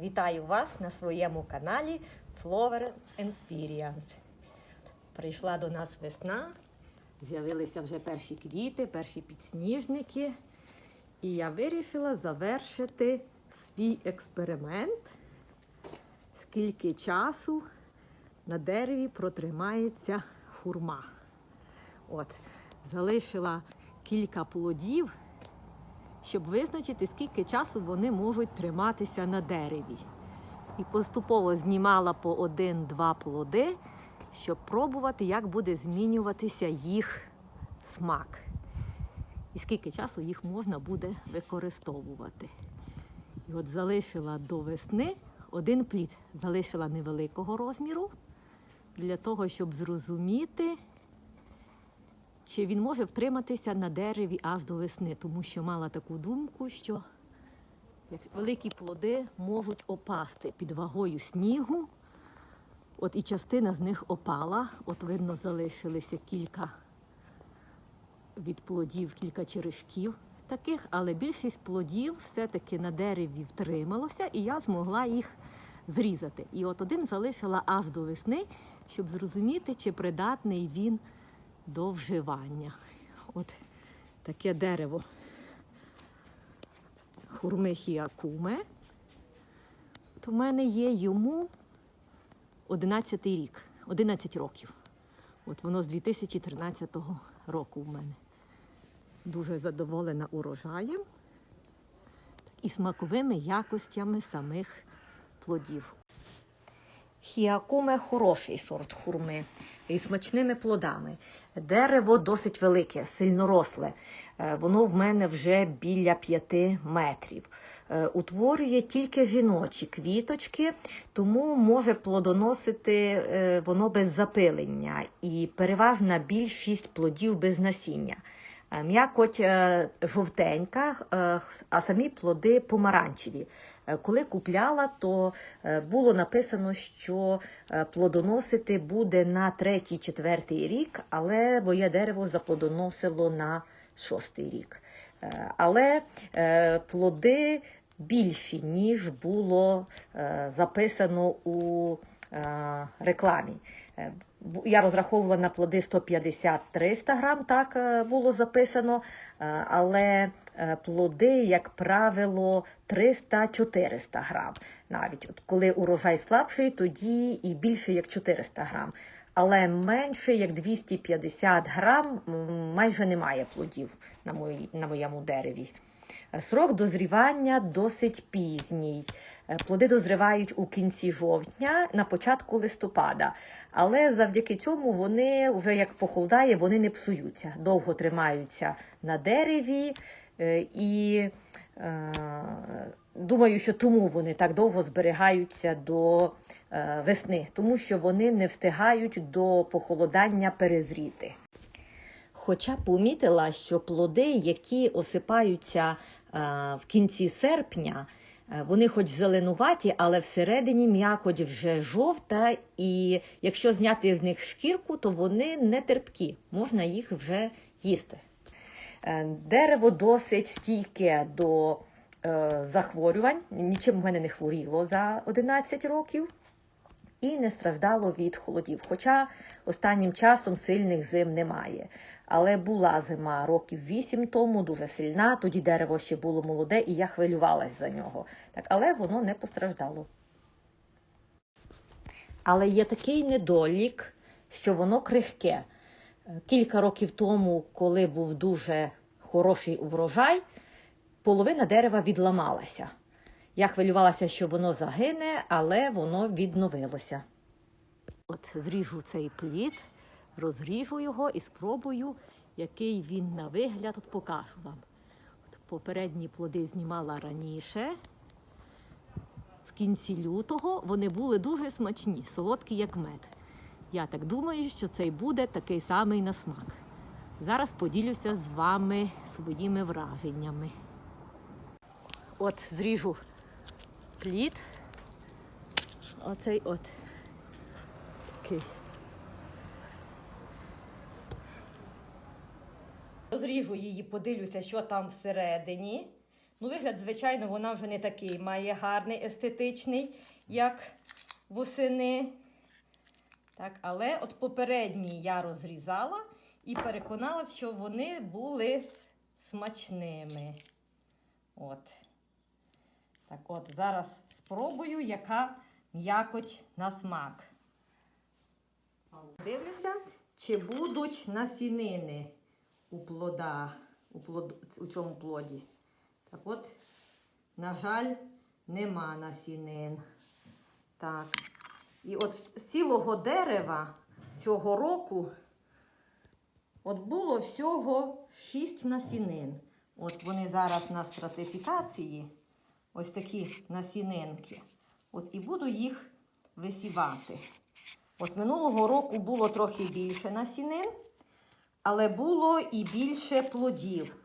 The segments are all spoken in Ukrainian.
Вітаю вас на своєму каналі Flower Experience. Прийшла до нас весна, з'явилися вже перші квіти, перші підсніжники. І я вирішила завершити свій експеримент, скільки часу на дереві протримається хурма. От, залишила кілька плодів, щоб визначити, скільки часу вони можуть триматися на дереві. І поступово знімала по один-два плоди, щоб пробувати, як буде змінюватися їх смак. І скільки часу їх можна буде використовувати. І от залишила до весни один плід, залишила невеликого розміру для того, щоб зрозуміти, чи він може втриматися на дереві аж до весни, тому що мала таку думку, що великі плоди можуть опасти під вагою снігу. От і частина з них опала. От видно, залишилися кілька від плодів, кілька черешків таких, але більшість плодів все-таки на дереві втрималося, і я змогла їх зрізати. І от один залишила аж до весни, щоб зрозуміти, чи придатний він до вживання. От таке дерево хурми хіакуме. От у мене є йому 11 рік, 11 років. От воно з 2013 року в мене. Дуже задоволена урожаєм і смаковими якостями самих плодів. Хіакуме хороший сорт хурми із смачними плодами. Дерево досить велике, сильноросле. Е, Воно в мене вже біля 5 метрів. Е, Утворює тільки жіночі квіточки, тому може плодоносити е, воно без запилення і переважна більшість плодів без насіння. М'якоть жовтенька, а самі плоди помаранчеві. Е, Коли купляла, то е, було написано, що е, плодоносити буде на третій-четвертий рік, але моє дерево заплодоносило на шостий рік. Але плоди більші, ніж було записано у рекламі. Е, Я розраховувала на плоди 150-300 грам, так е, було записано, е, але плоди, як правило, 300-400 грам. Навіть от коли урожай слабший, тоді і більше як 400 грам. Але менше як 250 грам майже немає плодів на, моєму дереві. Срок дозрівання досить пізній. Е, Плоди дозрівають у кінці жовтня, на початку листопада. Але завдяки цьому вони, вже як похолодає, вони не псуються, довго тримаються на дереві. е, І е, думаю, що тому вони так довго зберігаються до весни, тому що вони не встигають до похолодання перезріти. Хоча помітила, що плоди, які осипаються в кінці серпня, вони хоч зеленуваті, але всередині м'якоть вже жовта, і якщо зняти з них шкірку, то вони не терпкі, можна їх вже їсти. Е, Дерево досить стійке до е, захворювань, нічим в мене не хворіло за 11 років і не страждало від холодів. Хоча останнім часом сильних зим немає. Але була зима років вісім тому, дуже сильна. Тоді дерево ще було молоде, і я хвилювалась за нього. Так, але воно не постраждало. Але є такий недолік, що воно крихке. Кілька років тому, коли був дуже хороший врожай, половина дерева відламалася. Я хвилювалася, що воно загине, але воно відновилося. От зріжу цей плід, розріжу його і спробую, який він на вигляд. От покажу вам. От попередні плоди знімала раніше. В кінці лютого вони були дуже смачні, солодкі, як мед. Я так думаю, що цей буде такий самий на смак. Зараз поділюся з вами своїми враженнями. От зріжу плід. Оцей от такий. Розріжу її, подивлюся, що там всередині. Ну, вигляд, звичайно, вона вже не такий має гарний, естетичний, як восени. Так, але от попередні я розрізала і переконалася, що вони були смачними. От. Так от, зараз спробую, яка м'якоть на смак. Дивлюся, чи будуть насінини у плодах, у, плод, у цьому плоді. Так от, на жаль, нема насінин. Так. І от з цілого дерева цього року от було всього 6 насінин. От вони зараз на стратифікації, ось такі насінинки. От і буду їх висівати. От минулого року було трохи більше насінин, але було і більше плодів.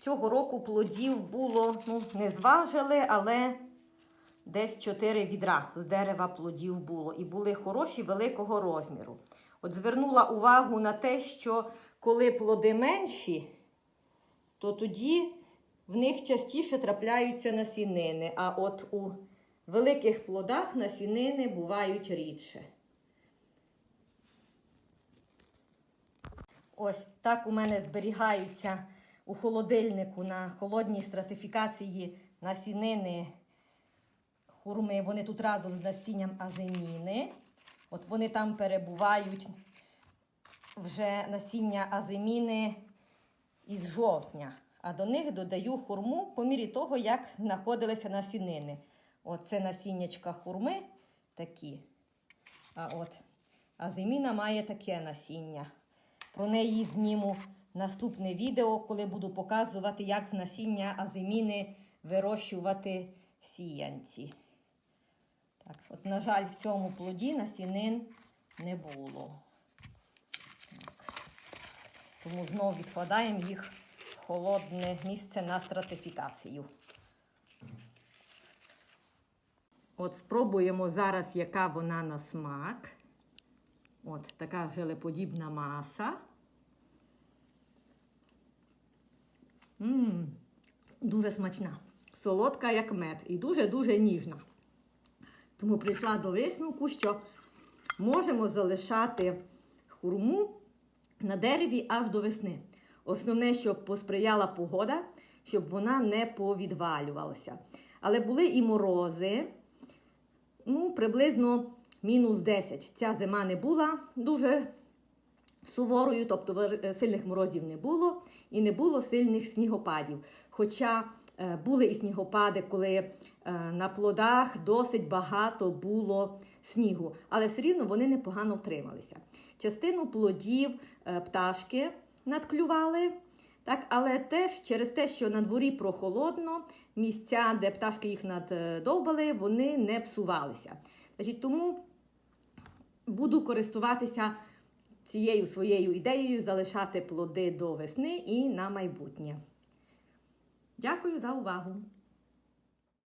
Цього року плодів було, ну, не зважили, але десь 4 відра з дерева плодів було. І були хороші великого розміру. От звернула увагу на те, що коли плоди менші, то тоді в них частіше трапляються насінини. А от у великих плодах насінини бувають рідше. Ось так у мене зберігаються у холодильнику на холодній стратифікації насінини хурми. Вони тут разом з насінням аземіни. От вони там перебувають вже насіння аземіни із жовтня. А до них додаю хурму по мірі того, як знаходилися насінини. Оце насіннячка хурми такі. А от аземіна має таке насіння. Про неї зніму наступне відео, коли буду показувати, як з насіння аземіни вирощувати сіянці. Так, от, на жаль, в цьому плоді насінин не було. Так. Тому знову відкладаємо їх холодне місце на стратифікацію. От спробуємо зараз, яка вона на смак. От така желеподібна маса. Ммм, дуже смачна. Солодка, як мед, і дуже-дуже ніжна. Тому прийшла до висновку, що можемо залишати хурму на дереві аж до весни. Основне, щоб посприяла погода, щоб вона не повідвалювалася. Але були і морози, ну, приблизно мінус 10. Ця зима не була дуже суворою, тобто сильних морозів не було і не було сильних снігопадів. Хоча е, були і снігопади, коли е, на плодах досить багато було снігу, але все рівно вони непогано втрималися. Частину плодів е, пташки надклювали. Так, але теж через те, що на дворі прохолодно, місця, де пташки їх наддовбали, вони не псувалися. Значить, тому буду користуватися цією своєю ідеєю залишати плоди до весни і на майбутнє. Дякую за увагу!